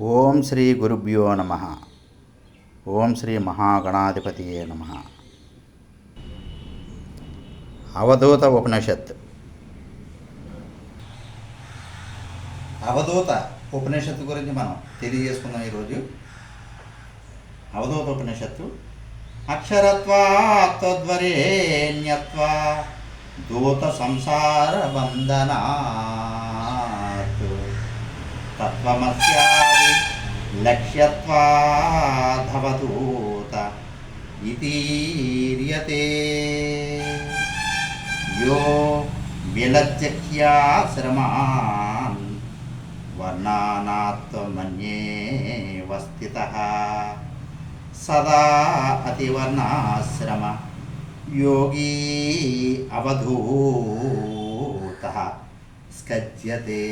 ఓం శ్రీ గురుభ్యో నమ. ఓం శ్రీ మహాగణాధిపతియే నమ. అవధూత ఉపనిషత్. అవధూత ఉపనిషత్తు గురించి మనం తెలియజేసుకుందాం ఈరోజు. అవధూత ఉపనిషత్తు. అక్షరత్వాత్వరేణ్యత్వ దూత సంసార బంధనా. తత్వమస్యాది లక్ష్యత్వాధవదూత ఇతీర్యతే యో విలజ్జఖ్యాశ్రమాన్ వర్ణానాత్వమన్యే స్థితః సదా అతివర్ణాశ్రమ యోగీ అవధూత స్కజ్యతే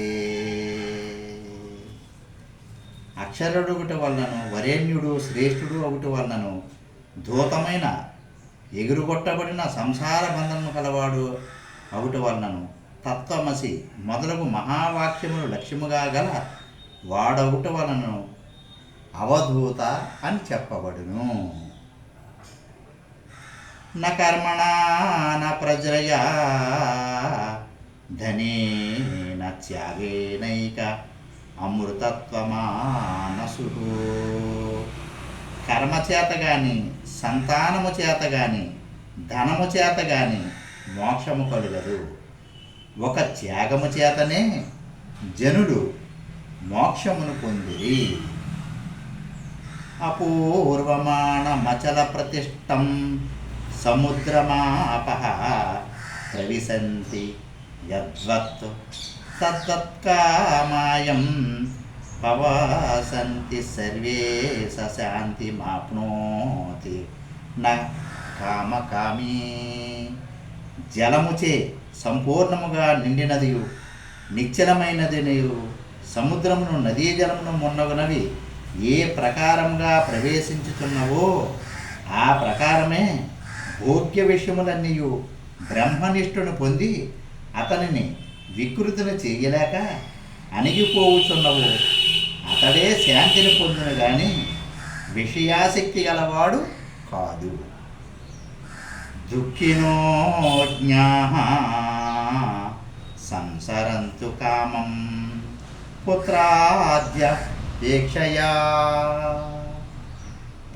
అక్షరుడు ఒకటి వలనను వరేణ్యుడు శ్రేష్ఠుడు ఒకటి వలనను ధూతమైన ఎగురుగొట్టబడిన సంసార బంధనము కలవాడు ఒకటి వలనను. తత్వమసి మొదలగు మహావాక్యములు లక్ష్యముగా గల వాడొకటి వలనను అవధూత అని చెప్పబడును. న కర్మణా న ప్రజయా ధనేన త్యాగేనైక అమృతత్వమానసు కర్మ చేత కానీ సంతానము చేత కానీ ధనము చేత కానీ మోక్షము కలుగదు. ఒక త్యాగము చేతనే జనుడు మోక్షమును పొందిరి. అపూర్వమాణమచల ప్రతిష్టం సముద్రమాపహ ప్రవిశంతి యద్వత్. తత్తత్కామాయం పవసంతి సర్వే సశాంతి మాప్నోతి న కామకామీ. జలముచే సంపూర్ణముగా నిండినదియు నిశ్చలమైనదినియు సముద్రమును నదీ జలమును మున్నగునవి ఏ ప్రకారముగా ప్రవేశించుతున్నవో ఆ ప్రకారమే భోగ్య విషయములన్నీయు బ్రహ్మనిష్ఠును పొంది అతనిని వికృతులు చేయలేక అణిగిపోవుచున్నవు. అతడే శాంతిని పొందును గాని విషయాసక్తి గలవాడు కాదు. దుఃఖినో జ్ఞా సంసరంతు కామం పుత్రాద్య దీక్షయా.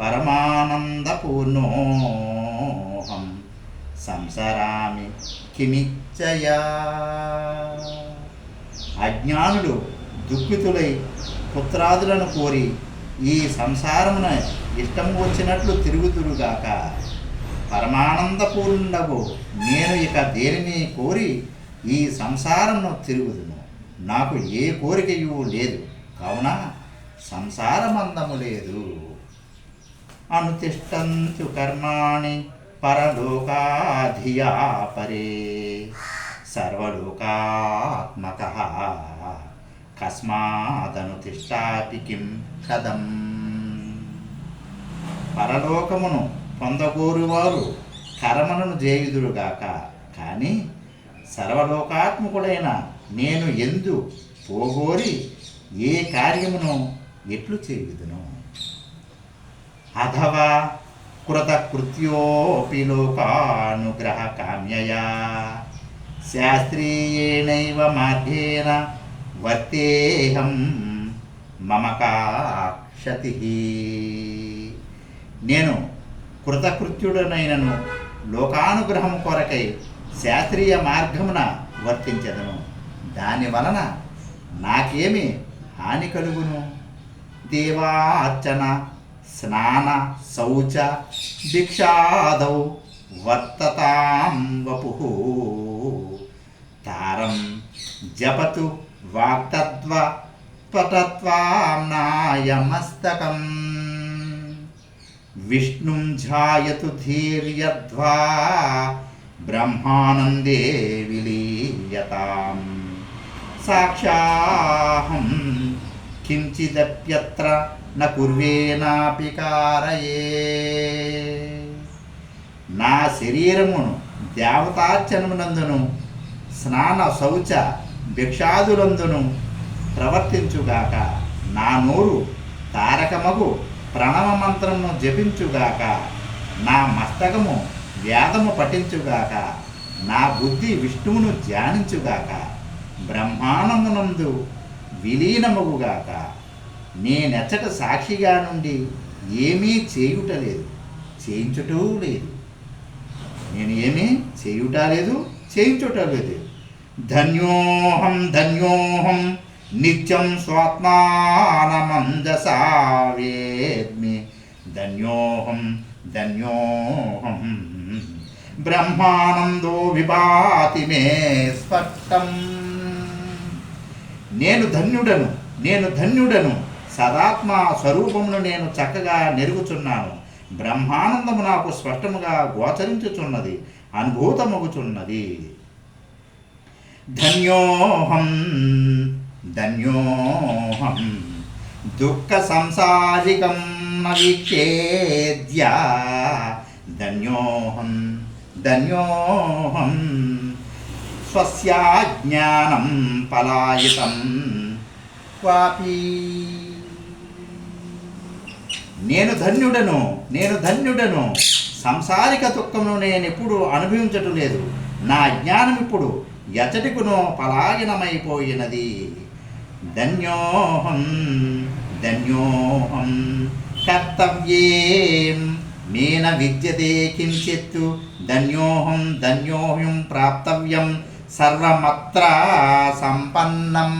పరమానందపూర్ణోహం సంసరామి కిమిచ్చయా అజ్ఞానులు దుఃఖితులై పుత్రాదులను కోరి ఈ సంసారమున ఇష్టము వచ్చినట్లు తిరుగుతురుగాక. పరమానందపూర్ణవు నేను ఇక దేనిని కోరి ఈ సంసారమును తిరుగుదును? నాకు ఏ కోరికయు లేదు. కావున సంసారమందము లేదు. అనుతిష్టంతు కర్మాణి పరలోకాధియా పరే సర్వలోకాత్మక. కస్మాదనుతిష్టాపి కిం కదం పరలోకమును పొందగోరువారు కర్మలను జేయుదురుగాక కానీ సర్వలోకాత్మకుడైన నేను ఎందు పోగోరి ఏ కార్యమును ఎట్లు చేయుదును? అథవా కృతకృత్యోపి లోకానుగ్రహ కామ్యయా. శాస్త్రీయేణైవ మార్గేణ వర్తేహం మమ కాక్షతి. నేను కృతకృత్యుడనైనను లోకానుగ్రహం కొరకై శాస్త్రీయ మార్గమున వర్తించదను. దాని వలన నాకేమి హాని కలుగును? దేవార్చన స్నాన శౌచ భిక్షాదౌ వర్తతాం వపు. తారం జపతు వాక్తత్వ పటత్వాంనాయమస్తకం విష్ణుం ఝాయతు ధీర్యధ్వా బ్రహ్మానందే విలీయతాం. సాక్షాహం కించిదప్యత్ర న కుర్వేనాపి కారయే. నా శరీరమును దేవతార్చనమునందును స్నాన శౌచ భిక్షాదులందును ప్రవర్తించుగాక. నా నోరు తారకమగు ప్రణవ మంత్రమును జపించుగాక. నా మస్తకము వేదము పఠించుగాక. నా బుద్ధి విష్ణువును ధ్యానించుగాక. బ్రహ్మాండమునందు విలీనమగుగాక. నేనెచ్చట సాక్షిగా నుండి ఏమీ చేయుట లేదు చేయించుటూ లేదు. నేను ఏమీ చేయుట లేదు చేయించుట లేదు. ధన్యోహం ధన్యోహం నిత్యం స్వాత్మానమందసా వేద్మి ధన్యోహం ధన్యోహం బ్రహ్మానందో విభాతి మే స్పష్టం నేను ధన్యుడను నేను ధన్యుడను సదాత్మ స్వరూపమును నేను చక్కగా నెరుగుచున్నాను. బ్రహ్మానందము నాకు స్పష్టముగా గోచరించుచున్నది అనుభూతమగుచున్నది. ధన్యోహం ధన్యోహం. దుఃఖ సంసారికం నవిచ్ఛేద్య. ధన్యోహం ధన్యోహం. స్వస్యాజ్ఞానం పలాయితం క్వాపి. నేను ధన్యుడను నేను ధన్యుడను. సంసారిక దుఃఖమును నేను ఎప్పుడు అనుభవించటం లేదు. నా జ్ఞానం ఇప్పుడు ఎచటికును పలాయనమైపోయినది. ధన్యోహం ధన్యోహం కర్తవ్యేం మేన విద్యతే కించెత్తు ధన్యోహం ధన్యోహం ప్రాప్తవ్యం సర్వమత్ర సంపన్నం.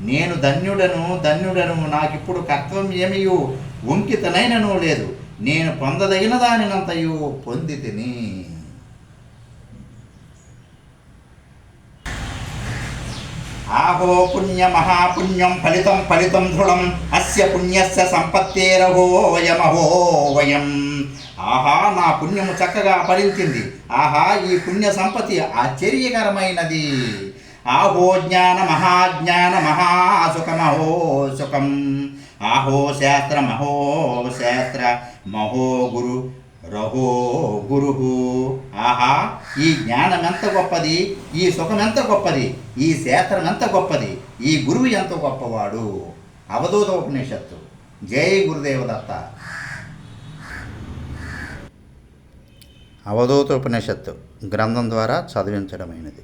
నేను ధన్యుడను ధన్యుడను నాకిప్పుడు కర్తవ్యం ఏమియు? ఉంకితనైనను లేదు. నేను పొందదగిన దానినంతయు పొందితిని. లాభో ఆహో పుణ్య మహాపుణ్యం ఫలితం ఫలితం దృఢం. అస్య పుణ్యస్య సంపత్తేరహో వయమహో వయం. ఆహా నా పుణ్యము చక్కగా ఫలించింది. ఆహా ఈ పుణ్య సంపతి ఆశ్చర్యకరమైనది. ఆహో జ్ఞాన మహాజ్ఞాన మహాసుఖమహో సుఖం. ఆహో శాస్త్ర మహో శాస్త్ర మహో గురు రహో గురుహు. ఆహా ఈ జ్ఞానం ఎంత గొప్పది? ఈ సుఖం ఎంత గొప్పది? ఈ శాస్త్రం ఎంత గొప్పది? ఈ గురువు ఎంత గొప్పవాడు? అవధూత ఉపనిషత్తు జై గురుదేవదత్త అవధూత ఉపనిషత్తు గ్రంథం ద్వారా చదివించడమైనది.